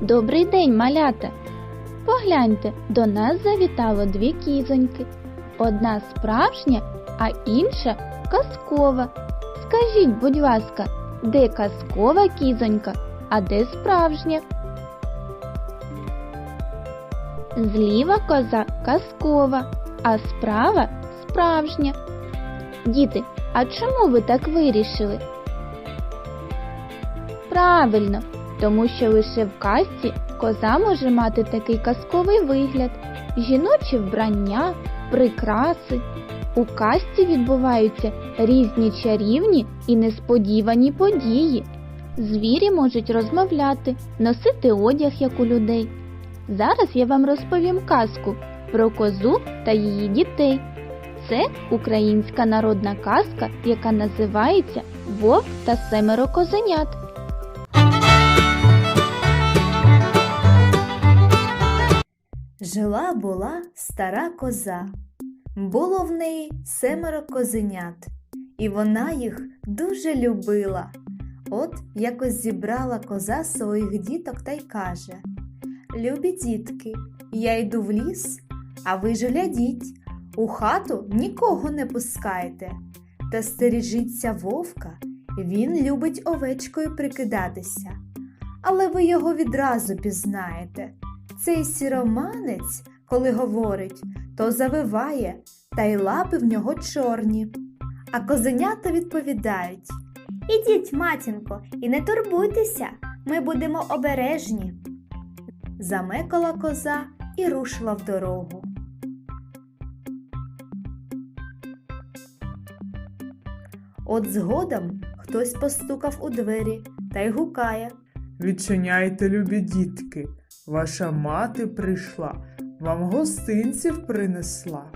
Добрий день, малята! Погляньте, до нас завітало дві кізоньки. Одна справжня, а інша казкова. Скажіть, будь ласка, де казкова кізонька, а де справжня? Зліва коза казкова, а справа справжня. Діти, а чому ви так вирішили? Правильно, тому що лише в казці коза може мати такий казковий вигляд, жіноче вбрання, прикраси. У казці відбуваються різні чарівні і несподівані події. Звірі можуть розмовляти, носити одяг, як у людей. Зараз я вам розповім казку про козу та її дітей. Це українська народна казка, яка називається Вовк та семеро козенят. Жила була стара коза. Було в неї семеро козенят, і вона їх дуже любила. От якось зібрала коза своїх діток та й каже: Любі дітки, я йду в ліс, а ви ж глядіть, у хату нікого не пускайте. Та стережіться вовка, він любить овечкою прикидатися. Але ви його відразу пізнаєте. Цей сіроманець, коли говорить, то завиває, та й лапи в нього чорні. А козенята відповідають Ідіть, матінко, і не турбуйтеся, ми будемо обережні. Замекала коза і рушила в дорогу. От згодом хтось постукав у двері та й гукає. Відчиняйте, любі дітки, ваша мати прийшла, вам гостинців принесла.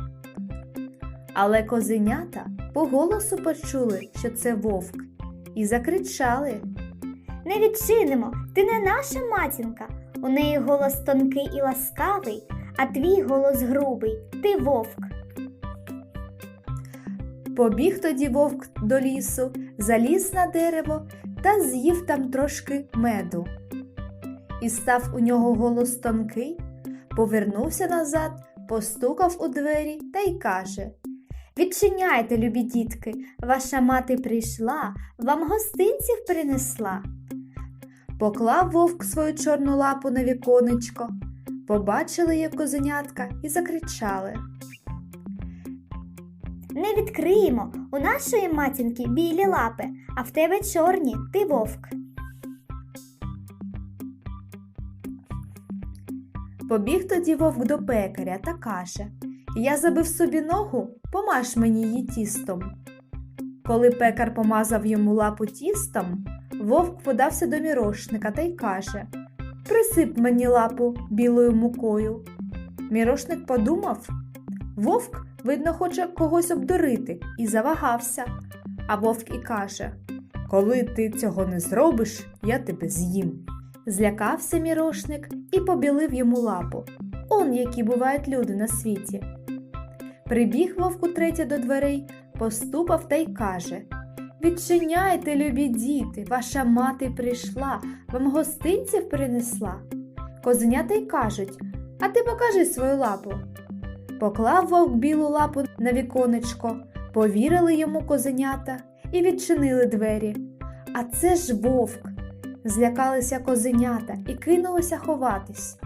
Але козенята по голосу почули, що це вовк, і закричали. Не відчинимо, ти не наша матінка. У неї голос тонкий і ласкавий, а твій голос грубий, ти вовк. Побіг тоді вовк до лісу, заліз на дерево та з'їв там трошки меду. І став у нього голос тонкий, повернувся назад, постукав у двері та й каже Відчиняйте, любі дітки, ваша мати прийшла, вам гостинців принесла. Поклав вовк свою чорну лапу на віконечко, побачили як козенятка і закричали. Не відкриємо, у нашої матінки білі лапи, а в тебе чорні, ти вовк. Побіг тоді вовк до пекаря та каже Я забив собі ногу, помаж мені її тістом. Коли пекар помазав йому лапу тістом, вовк подався до мірошника та й каже Присип мені лапу білою мукою. Мірошник подумав Вовк, видно, хоче когось обдурити і завагався. А вовк і каже Коли ти цього не зробиш, я тебе з'їм. Злякався мірошник і побілив йому лапу. Он які бувають люди на світі. Прибіг вовк утретє до дверей, поступав та й каже Відчиняйте, любі діти, ваша мати прийшла, вам гостинців принесла. Козенята й кажуть А ти покажи свою лапу. Поклав вовк білу лапу на віконечко, повірили йому козенята і відчинили двері. А це ж вовк. Злякалися козенята і кинулося ховатись.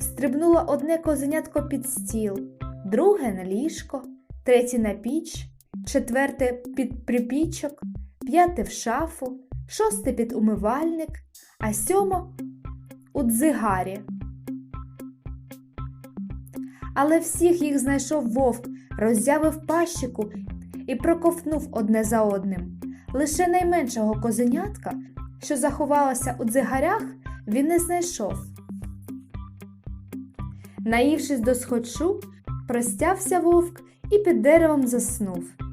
Стрибнуло одне козенятко під стіл, друге на ліжко, третє на піч, четверте під припічок, п'яте в шафу, шосте під умивальник, а сьомо у дзигарі. Але всіх їх знайшов вовк, роззявив пащику і проковтнув одне за одним. Лише найменшого козенятка, що заховалася у дзигарях, він не знайшов. Наївшись до схочу, простявся вовк і під деревом заснув.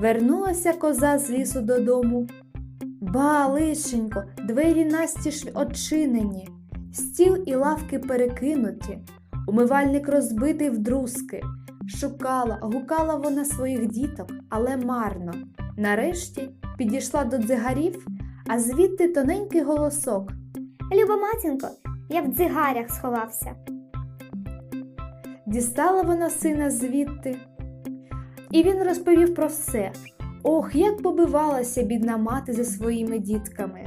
Вернулася коза з лісу додому. Ба, лишенько, двері настіж odчинені. Стіл і лавки перекинуті, умивальник розбитий вдрузки. Шукала, гукала вона своїх діток, але марно. Нарешті підійшла до дзигарів, а звідти тоненький голосок. Люба матінко, я в дзигарях сховався. Дістала вона сина звідти. І він розповів про все. Ох, як побивалася бідна мати зі своїми дітками.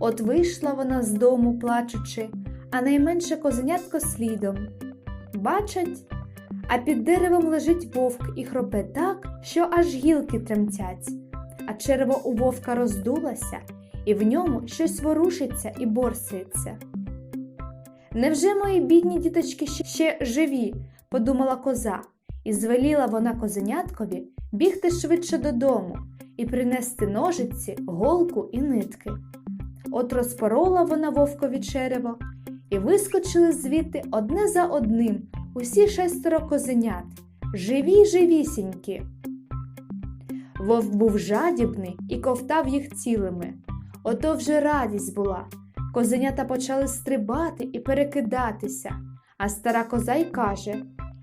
От вийшла вона з дому, плачучи, а найменше козенятко слідом. Бачать, а під деревом лежить вовк і хропе так, що аж гілки тремтять, а черево у вовка роздулося, і в ньому щось ворушиться і борсається. Невже мої бідні діточки ще живі? подумала коза, і звеліла вона козеняткові бігти швидше додому і принести ножиці, голку і нитки. От розпорола вона вовкові черево, і вискочили звідти одне за одним усі шестеро козенят, живі живісінькі. Вовк був жадібний і ковтав їх цілими. Ото вже радість була. Козенята почали стрибати і перекидатися, а стара коза й каже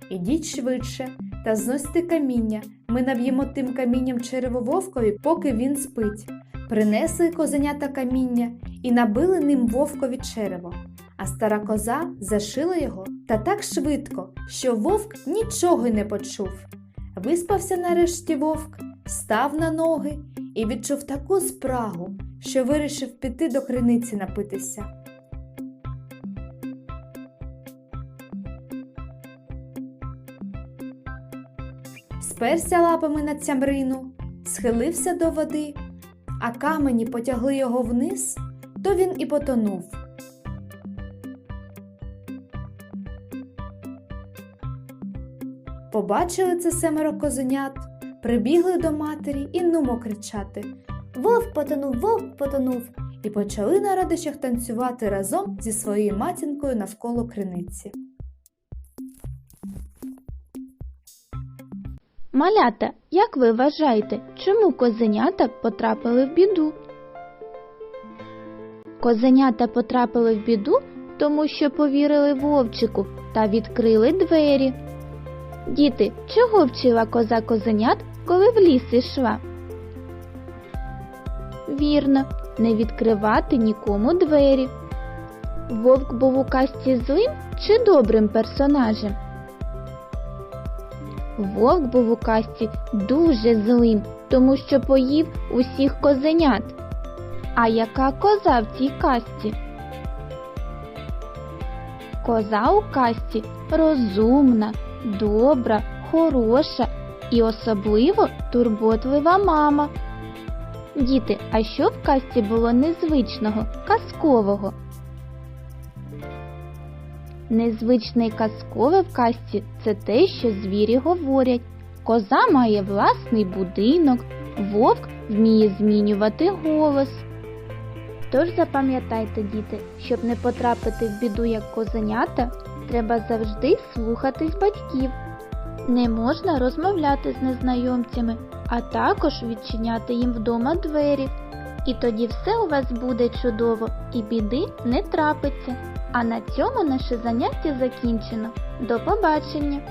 Ідіть швидше та зносьте каміння. Ми нав'ємо тим камінням черево вовкові, поки він спить. Принесли козенята каміння і набили ним вовкові черево. А стара коза зашила його та так швидко, що вовк нічого й не почув. Виспався нарешті вовк, став на ноги і відчув таку спрагу, що вирішив піти до криниці напитися. Сперся лапами на цямрину, схилився до води, а камені потягли його вниз, то він і потонув. Побачили це семеро козенят, прибігли до матері і нумо кричати, Вовк потонув, вовк потонув. і почали на радощах танцювати разом зі своєю матінкою навколо криниці. Малята, як ви вважаєте, чому козенята потрапили в біду? Козенята потрапили в біду, тому що повірили вовчику та відкрили двері. Діти, чого вчила коза козенят, коли в ліс ішла? Вірно, не відкривати нікому двері. Вовк був у казці злим чи добрим персонажем? Вовк був у казці дуже злим, тому що поїв усіх козенят. А яка коза в цій казці? Коза у казці розумна, добра, хороша і особливо турботлива мама. Діти, а що в казці було незвичного, казкового? Незвичне й казкове в казці це те, що звірі говорять. Коза має власний будинок, вовк вміє змінювати голос. Тож запам'ятайте, діти, щоб не потрапити в біду як козенята, треба завжди слухатись батьків. Не можна розмовляти з незнайомцями, а також відчиняти їм вдома двері. І тоді все у вас буде чудово і біди не трапиться. А на цьому наше заняття закінчено. До побачення!